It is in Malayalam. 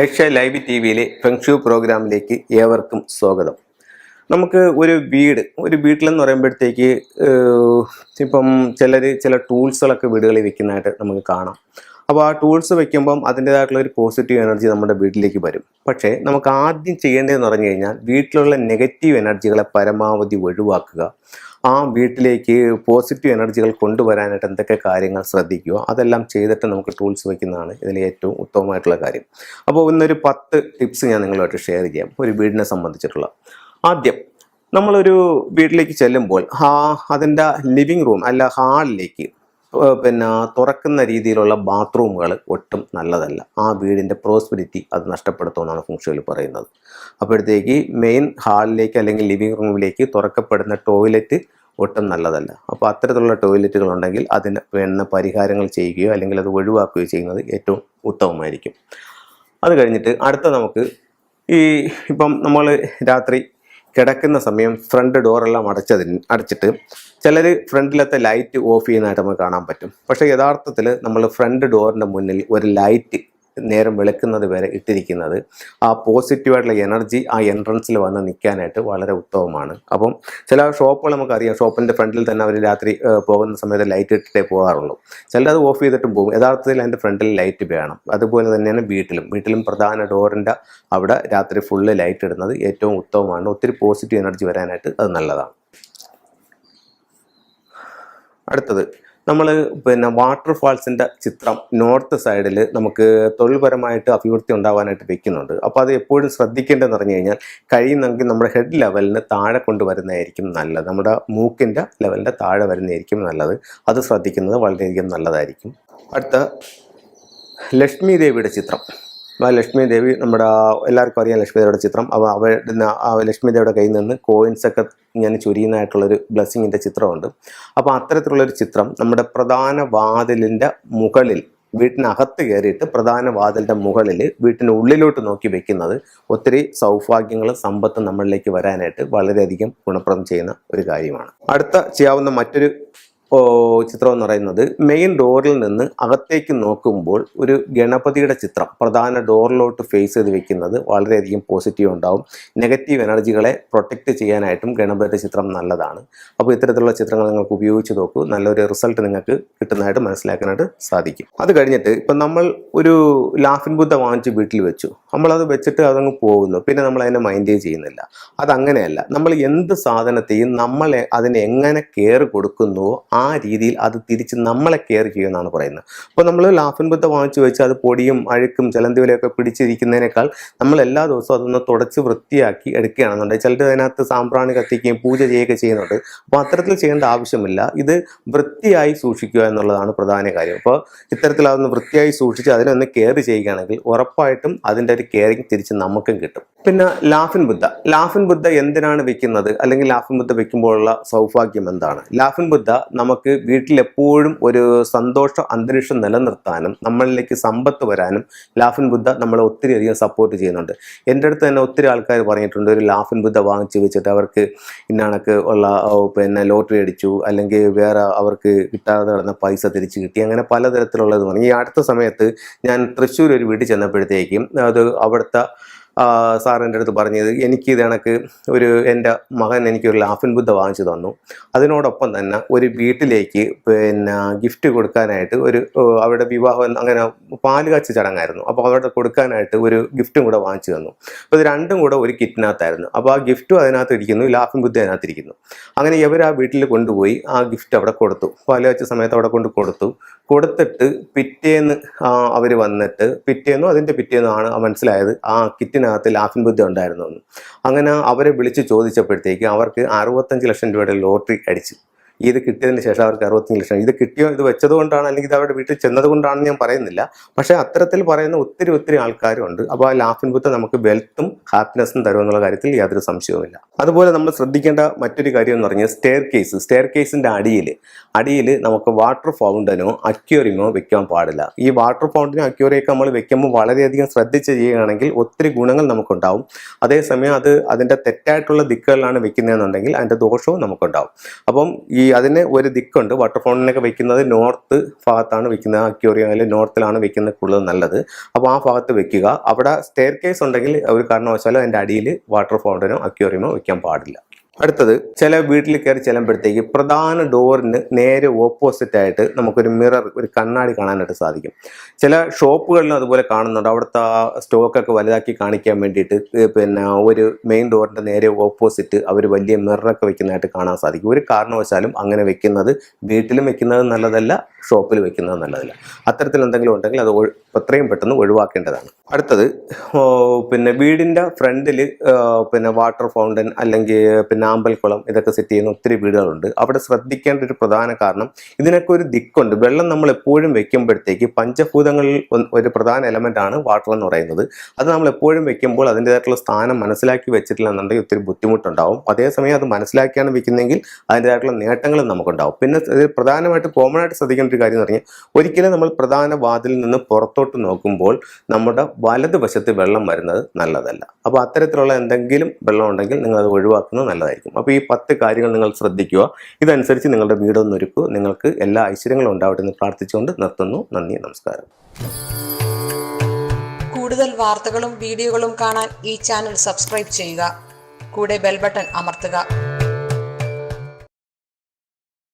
ഏഷ്യ ലൈവ് ടി വിയിലെ ഫെങ്ഷു പ്രോഗ്രാമിലേക്ക് ഏവർക്കും സ്വാഗതം. നമുക്ക് ഒരു വീട് ഒരു വീട്ടിലെന്ന് പറയുമ്പോഴത്തേക്ക് ഇപ്പം ചിലർ ചില ടൂൾസുകളൊക്കെ വീടുകളിൽ വെക്കുന്നതായിട്ട് നമുക്ക് കാണാം. അപ്പോൾ ആ ടൂൾസ് വെക്കുമ്പം അതിന്റേതായിട്ടുള്ള ഒരു പോസിറ്റീവ് എനർജി നമ്മുടെ വീട്ടിലേക്ക് വരും. പക്ഷേ നമുക്ക് ആദ്യം ചെയ്യേണ്ടതെന്ന് പറഞ്ഞു കഴിഞ്ഞാൽ വീട്ടിലുള്ള നെഗറ്റീവ് എനർജികളെ പരമാവധി ഒഴിവാക്കുക. ആ വീട്ടിലേക്ക് പോസിറ്റീവ് എനർജികൾ കൊണ്ടുവരാനായിട്ട് എന്തൊക്കെ കാര്യങ്ങൾ ശ്രദ്ധിക്കുക അതെല്ലാം ചെയ്തിട്ട് നമുക്ക് ടൂൾസ് വയ്ക്കുന്നതാണ് ഇതിൽ ഏറ്റവും ഉത്തമമായിട്ടുള്ള കാര്യം. അപ്പോൾ ഇന്നൊരു പത്ത് ടിപ്സ് ഞാൻ നിങ്ങളുമായിട്ട് ഷെയർ ചെയ്യാം ഒരു വീടിനെ സംബന്ധിച്ചിട്ടുള്ള. ആദ്യം നമ്മളൊരു വീട്ടിലേക്ക് ചെല്ലുമ്പോൾ ഹാ അതിന്റെ ലിവിങ് റൂം അല്ല ഹാളിലേക്ക് പിന്നെ തുറക്കുന്ന രീതിയിലുള്ള ബാത്റൂമുകൾ ഒട്ടും നല്ലതല്ല. ആ വീടിന്റെ പ്രോസ്പെരിറ്റി അത് നഷ്ടപ്പെടുത്തുമെന്നാണ് ഫുങ്ഷയിൽ പറയുന്നത്. അപ്പോഴത്തേക്ക് മെയിൻ ഹാളിലേക്ക് അല്ലെങ്കിൽ ലിവിംഗ് റൂമിലേക്ക് തുറക്കപ്പെടുന്ന ടോയ്ലറ്റ് ഒട്ടും നല്ലതല്ല. അപ്പോൾ അത്തരത്തിലുള്ള ടോയ്ലറ്റുകൾ ഉണ്ടെങ്കിൽ അതിന് വേണ്ട പരിഹാരങ്ങൾ ചെയ്യുകയോ അല്ലെങ്കിൽ അത് ഒഴിവാക്കുകയോ ചെയ്യുന്നത് ഏറ്റവും ഉത്തമമായിരിക്കും. അത് കഴിഞ്ഞിട്ട് അടുത്ത നമുക്ക് ഈ ഇപ്പം നമ്മൾ രാത്രി കിടക്കുന്ന സമയം ഫ്രണ്ട് ഡോറെല്ലാം അടച്ചതിന് അടച്ചിട്ട് ചിലർ ഫ്രണ്ടിലത്തെ ലൈറ്റ് ഓഫ് ചെയ്യുന്നതായിട്ട് നമുക്ക് കാണാൻ പറ്റും. പക്ഷേ യഥാർത്ഥത്തിൽ നമ്മൾ ഫ്രണ്ട് ഡോറിന്റെ മുന്നിൽ ഒരു ലൈറ്റ് നേരം വെളുക്കുന്നത് വരെ ഇട്ടിരിക്കുന്നത്. ആ പോസിറ്റീവായിട്ടുള്ള എനർജി ആ എൻട്രൻസിൽ വന്ന് നിൽക്കാനായിട്ട് വളരെ ഉത്തമമാണ്. അപ്പം ചില ഷോപ്പുകൾ നമുക്കറിയാം. ഷോപ്പിന്റെ ഫ്രണ്ടിൽ തന്നെ അവർ രാത്രി പോകുന്ന സമയത്ത് ലൈറ്റ് ഇട്ടിട്ടേ പോകാറുള്ളൂ. ചിലത് ഓഫ് ചെയ്തിട്ടും പോകും. യഥാർത്ഥത്തിൽ അതിന്റെ ഫ്രണ്ടിൽ ലൈറ്റ് വേണം. അതുപോലെ തന്നെയാണ് വീട്ടിലും. വീട്ടിലും പ്രധാന ഡോറിന്റെ അവിടെ രാത്രി ഫുള്ള് ലൈറ്റ് ഇടുന്നത് ഏറ്റവും ഉത്തമമാണ്. ഒത്തിരി പോസിറ്റീവ് എനർജി വരാനായിട്ട് അത് നല്ലതാണ്. അടുത്തത്. നമ്മൾ പിന്നെ വാട്ടർഫാൾസിന്റെ ചിത്രം നോർത്ത് സൈഡിൽ നമുക്ക് തൊഴിൽപരമായിട്ട് അഭിവൃദ്ധി ഉണ്ടാവാനായിട്ട് വെക്കുന്നുണ്ട്. അപ്പോൾ അത് എപ്പോഴും ശ്രദ്ധിക്കേണ്ടതെന്ന് പറഞ്ഞു കഴിഞ്ഞാൽ കഴിയുന്നെങ്കിൽ നമ്മുടെ ഹെഡ് ലെവലിന് താഴെ കൊണ്ടുവരുന്നതായിരിക്കും നല്ലത്. നമ്മുടെ മൂക്കിന്റെ ലെവലിന്റെ താഴെ വരുന്നതായിരിക്കും നല്ലത്. അത് ശ്രദ്ധിക്കുന്നത് വളരെയധികം നല്ലതായിരിക്കും. അടുത്ത ലക്ഷ്മി ദേവിയുടെ ചിത്രം. ലക്ഷ്മി ദേവി നമ്മുടെ എല്ലാവർക്കും അറിയാം ലക്ഷ്മി ദേവിയുടെ ചിത്രം. അപ്പോൾ അവരുടെ ലക്ഷ്മി ദേവിയുടെ കയ്യിൽ നിന്ന് കോയിൻസൊക്കെ ഇങ്ങനെ ചുരിയുന്നതായിട്ടുള്ളൊരു ബ്ലെസ്സിങ്ങിന്റെ ചിത്രമുണ്ട്. അപ്പോൾ അത്തരത്തിലുള്ളൊരു ചിത്രം നമ്മുടെ പ്രധാന വാതിലിന്റെ മുകളിൽ വീട്ടിനകത്ത് കയറിയിട്ട് പ്രധാന വാതിലിന്റെ മുകളിൽ വീട്ടിന്റെ ഉള്ളിലോട്ട് നോക്കി വെക്കുന്നത് ഒത്തിരി സൗഭാഗ്യങ്ങളും സമ്പത്തും നമ്മളിലേക്ക് വരാനായിട്ട് വളരെയധികം ഗുണപ്രദം ചെയ്യുന്ന ഒരു കാര്യമാണ്. അടുത്ത ചെയ്യാവുന്ന മറ്റൊരു ചിത്രം എന്ന് പറയുന്നത് മെയിൻ ഡോറിൽ നിന്ന് അകത്തേക്ക് നോക്കുമ്പോൾ ഒരു ഗണപതിയുടെ ചിത്രം പ്രധാന ഡോറിലോട്ട് ഫേസ് ചെയ്ത് വെക്കുന്നത് വളരെയധികം പോസിറ്റീവ് ഉണ്ടാവും. നെഗറ്റീവ് എനർജികളെ പ്രൊട്ടക്റ്റ് ചെയ്യാനായിട്ടും ഗണപതിയുടെ ചിത്രം നല്ലതാണ്. അപ്പോൾ ഇത്തരത്തിലുള്ള ചിത്രങ്ങൾ നിങ്ങൾക്ക് ഉപയോഗിച്ച് നോക്കൂ. നല്ലൊരു റിസൾട്ട് നിങ്ങൾക്ക് കിട്ടുന്നതായിട്ട് മനസ്സിലാക്കാനായിട്ട് സാധിക്കും. അത് കഴിഞ്ഞിട്ട് ഇപ്പം നമ്മൾ ഒരു ലാഫിൻ ബുദ്ധ വാങ്ങിച്ച് വീട്ടിൽ വെച്ചു. നമ്മളത് വെച്ചിട്ട് അതങ്ങ് പോകുന്നു. പിന്നെ നമ്മൾ അതിനെ മൈൻഡ് ചെയ്യുന്നില്ല. അതങ്ങനെയല്ല. നമ്മൾ എന്ത് സാധനത്തെയും നമ്മൾ അതിനെ എങ്ങനെ കെയർ കൊടുക്കുന്നുവോ ആ രീതിയിൽ അത് തിരിച്ച് നമ്മളെ കെയർ ചെയ്യുമെന്നാണ് പറയുന്നത്. അപ്പോൾ നമ്മൾ ലാഫിൻ ബുദ്ധ വാങ്ങിച്ചു വെച്ച് അത് പൊടിയും അഴുക്കും ചലന്തിവലയൊക്കെ പിടിച്ചിരിക്കുന്നതിനേക്കാൾ നമ്മൾ എല്ലാ ദിവസവും അതൊന്ന് തുടച്ച് വൃത്തിയാക്കി എടുക്കുകയാണെന്നുണ്ടെങ്കിൽ ചിലർ അതിനകത്ത് സാമ്പ്രാണി കത്തിക്കുകയും പൂജ ചെയ്യുകയൊക്കെ ചെയ്യുന്നുണ്ട്. അപ്പോൾ അത്തരത്തിൽ ചെയ്യേണ്ട ആവശ്യമില്ല. ഇത് വൃത്തിയായി സൂക്ഷിക്കുക എന്നുള്ളതാണ് പ്രധാന കാര്യം. അപ്പോൾ ഇത്തരത്തിൽ അതൊന്ന് വൃത്തിയായി സൂക്ഷിച്ച് അതിനൊന്ന് കെയർ ചെയ്യുകയാണെങ്കിൽ ഉറപ്പായിട്ടും അതിന്റെ ഒരു കെയറിങ് തിരിച്ച് നമുക്കും കിട്ടും. പിന്നെ ലാഫിൻ ബുദ്ധ. ലാഫിൻ ബുദ്ധ എന്തിനാണ് വെക്കുന്നത്? അല്ലെങ്കിൽ ലാഫിൻ ബുദ്ധ വെക്കുമ്പോഴുള്ള സൗഭാഗ്യം എന്താണ്? ലാഫിൻ ബുദ്ധ നമുക്ക് വീട്ടിൽ എപ്പോഴും ഒരു സന്തോഷ അന്തരീക്ഷം നിലനിർത്താനും നമ്മളിലേക്ക് സമ്പത്ത് വരാനും ലാഫിൻ ബുദ്ധ നമ്മളെ ഒത്തിരി അധികം സപ്പോർട്ട് ചെയ്യുന്നുണ്ട്. എന്റെ അടുത്ത് തന്നെ ഒത്തിരി ആൾക്കാർ പറഞ്ഞിട്ടുണ്ട് ഒരു ലാഫിൻ ബുദ്ധ വാങ്ങിച്ച് വെച്ചിട്ട് അവർക്ക് ഇന്നണക്ക് ഉള്ള പിന്നെ ലോട്ടറി അടിച്ചു അല്ലെങ്കിൽ വേറെ അവർക്ക് കിട്ടാതെ കിടന്ന പൈസ തിരിച്ച് കിട്ടി അങ്ങനെ പലതരത്തിലുള്ളത് പറഞ്ഞു ഈ അടുത്ത സമയത്ത് ഞാൻ തൃശ്ശൂർ ഒരു വീട്ടിൽ ചെന്നപ്പോഴത്തേക്കും അത് അവിടുത്തെ സാർ എന്റെ അടുത്ത് പറഞ്ഞത് എനിക്ക് ഇത് കണക്ക് ഒരു എന്റെ മകൻ എനിക്കൊരു ലാഫിൻ ബുദ്ധ വാങ്ങിച്ചു തന്നു. അതിനോടൊപ്പം തന്നെ ഒരു വീട്ടിലേക്ക് പിന്നെ ഗിഫ്റ്റ് കൊടുക്കാനായിട്ട് ഒരു അവിടെ വിവാഹം അങ്ങനെ പാൽ ചടങ്ങായിരുന്നു. അപ്പോൾ അവിടെ കൊടുക്കാനായിട്ട് ഒരു ഗിഫ്റ്റും കൂടെ വാങ്ങിച്ചു തന്നു. അപ്പോൾ ഇത് രണ്ടും കൂടെ ഒരു കിറ്റിനകത്തായിരുന്നു. അപ്പോൾ ആ ഗിഫ്റ്റും അതിനകത്ത് ഇരിക്കുന്നു ലാഫിൻ ബുദ്ധ അതിനകത്ത് ഇരിക്കുന്നു. അങ്ങനെ ഇവർ ആ വീട്ടിൽ കൊണ്ടുപോയി ആ ഗിഫ്റ്റ് അവിടെ കൊടുത്തു. പാൽ കാച്ച സമയത്ത് അവിടെ കൊണ്ട് കൊടുത്തു. കൊടുത്തിട്ട് പിറ്റേന്ന് അവർ വന്നിട്ട് പിറ്റേന്നും അതിന്റെ പിറ്റേന്നുമാണ് മനസ്സിലായത് ആ കിറ്റിനകത്ത് ലാഫിൻ ബുദ്ധി ഉണ്ടായിരുന്നു അങ്ങനെ അവരെ വിളിച്ച് ചോദിച്ചപ്പോഴത്തേക്ക് അവർക്ക് അറുപത്തഞ്ച് ലക്ഷം രൂപയുടെ ലോട്ടറി അടിച്ചു. ഇത് കിട്ടിയതിന് ശേഷം അവർക്ക് അറുപത്തഞ്ച് ലക്ഷം. ഇത് കിട്ടിയോ ഇത് വെച്ചതുകൊണ്ടാണ് അല്ലെങ്കിൽ ഇത് അവരുടെ വീട്ടിൽ ചെന്നത് കൊണ്ടാണെന്ന് ഞാൻ പറയുന്നില്ല. പക്ഷേ അത്തരത്തിൽ പറയുന്ന ഒത്തിരി ഒത്തിരി ആൾക്കാരുണ്ട്. അപ്പോൾ ആ ലാഫിൻ ബുദ്ധ നമുക്ക് വെൽത്തും ഹാപ്പിനെസ്സും തരുമെന്നുള്ള കാര്യത്തിൽ യാതൊരു സംശയവുമില്ല. അതുപോലെ നമ്മൾ ശ്രദ്ധിക്കേണ്ട മറ്റൊരു കാര്യം എന്ന് പറഞ്ഞാൽ സ്റ്റെയർ കേസ് സ്റ്റെയർ കേസിന്റെ അടിയിൽ അടിയിൽ നമുക്ക് വാട്ടർ ഫൗണ്ടനോ അക്യൂറിമോ വെക്കാൻ പാടില്ല. ഈ വാട്ടർ ഫൗണ്ടനോ അക്യൂറിയൊക്കെ നമ്മൾ വെക്കുമ്പോൾ വളരെയധികം ശ്രദ്ധിച്ച് ചെയ്യുകയാണെങ്കിൽ ഒത്തിരി ഗുണങ്ങൾ നമുക്കുണ്ടാവും. അതേസമയം അത് അതിന്റെ തെറ്റായിട്ടുള്ള ദിക്കുകളിലാണ് വെക്കുന്നതെന്നുണ്ടെങ്കിൽ അതിന്റെ ദോഷവും നമുക്കുണ്ടാവും. അപ്പം ഈ ഈ അതിന് ഒരു ദിക്കുണ്ട്. വാട്ടർ ഫോണിനൊക്കെ വെക്കുന്നത് നോർത്ത് ഭാഗത്താണ് വെക്കുന്നത്. അക്യൂറിയം അല്ലെങ്കിൽ നോർത്തിലാണ് വെക്കുന്നത് കൂടുതൽ നല്ലത്. അപ്പോൾ ആ ഭാഗത്ത് വെക്കുക. അവിടെ സ്റ്റെയർ കേസ് ഉണ്ടെങ്കിൽ ഒരു കാരണവശാലും അതിന്റെ അടിയിൽ വാട്ടർ ഫൗണ്ടനോ അക്യൂറിയമോ വെക്കാൻ പാടില്ല. അടുത്തത് ചില വീട്ടിൽ കയറി ചെല്ലുമ്പോഴത്തേക്ക് പ്രധാന ഡോറിന് നേരെ ഓപ്പോസിറ്റ് ആയിട്ട് നമുക്കൊരു മിറർ ഒരു കണ്ണാടി കാണാനായിട്ട് സാധിക്കും. ചില ഷോപ്പുകളിലും അതുപോലെ കാണുന്നുണ്ട്. അവിടുത്തെ ആ സ്റ്റോക്കൊക്കെ വലുതാക്കി കാണിക്കാൻ വേണ്ടിയിട്ട് പിന്നെ ഒരു മെയിൻ ഡോറിന്റെ നേരെ ഓപ്പോസിറ്റ് അവർ വലിയ മിററൊക്കെ വെക്കുന്നതായിട്ട് കാണാൻ സാധിക്കും. ഒരു കാരണവശാലും അങ്ങനെ വെക്കുന്നത് വീട്ടിലും വെക്കുന്നത് നല്ലതല്ല ഷോപ്പിൽ വെക്കുന്നത് നല്ലതല്ല. അത്തരത്തിൽ എന്തെങ്കിലും ഉണ്ടെങ്കിൽ അത് എത്രയും പെട്ടെന്ന് ഒഴിവാക്കേണ്ടതാണ്. അടുത്തത് പിന്നെ വീടിന്റെ ഫ്രണ്ടിൽ പിന്നെ വാട്ടർ ഫൗണ്ടൻ അല്ലെങ്കിൽ പിന്നെ ആമ്പൽക്കുളം ഇതൊക്കെ സെറ്റ് ചെയ്യുന്ന ഒത്തിരി വീടുകളുണ്ട്. അവിടെ ശ്രദ്ധിക്കേണ്ട ഒരു പ്രധാന കാരണം ഇതിനൊക്കെ ഒരു ദിക്കുണ്ട്. വെള്ളം നമ്മൾ എപ്പോഴും വെക്കുമ്പോഴത്തേക്ക് പഞ്ചഭൂതങ്ങളിൽ ഒരു പ്രധാന എലമെന്റ് ആണ് വാട്ടർ എന്ന് പറയുന്നത്. അത് നമ്മൾ എപ്പോഴും വെക്കുമ്പോൾ അതിന്റെതായിട്ടുള്ള സ്ഥാനം മനസ്സിലാക്കി വെച്ചിട്ടില്ല എന്നുണ്ടെങ്കിൽ ഒത്തിരി ബുദ്ധിമുട്ടുണ്ടാവും. അതേസമയം അത് മനസ്സിലാക്കിയാണ് വെക്കുന്നതെങ്കിൽ അതിന്റെതായിട്ടുള്ള നേട്ടങ്ങളും നമുക്കുണ്ടാവും. പിന്നെ പ്രധാനമായിട്ട് കോമൺ ആയിട്ട് ശ്രദ്ധിക്കേണ്ട ഒരു കാര്യം എന്ന് പറഞ്ഞാൽ ഒരിക്കലും നമ്മൾ പ്രധാന വാതിലിൽ നിന്ന് പുറത്തോട്ട് നോക്കുമ്പോൾ നമ്മുടെ വലതുവശത്ത് വെള്ളം വരുന്നത് നല്ലതല്ല. അപ്പോൾ അത്തരത്തിലുള്ള എന്തെങ്കിലും വെള്ളം ഉണ്ടെങ്കിൽ നിങ്ങൾ അത് ഒഴിവാക്കുന്നത് നല്ലതായിരിക്കും. അപ്പോൾ ഈ പത്ത് കാര്യങ്ങൾ നിങ്ങൾ ശ്രദ്ധിക്കുക. ഇതനുസരിച്ച് നിങ്ങളുടെ വീടൊന്ന് ഒരുക്കുക നിങ്ങൾക്ക് എല്ലാ ഐശ്വര്യങ്ങളും ഉണ്ടാവട്ടെ എന്ന് പ്രാർത്ഥിച്ചുകൊണ്ട് നിർത്തുന്നു. നന്ദി നമസ്കാരം. കൂടുതൽ വാർത്തകളും വീഡിയോകളും കാണാൻ ഈ ചാനൽ സബ്സ്ക്രൈബ് ചെയ്യുക. കൂടെ ബെൽബട്ടൺ അമർത്തുക.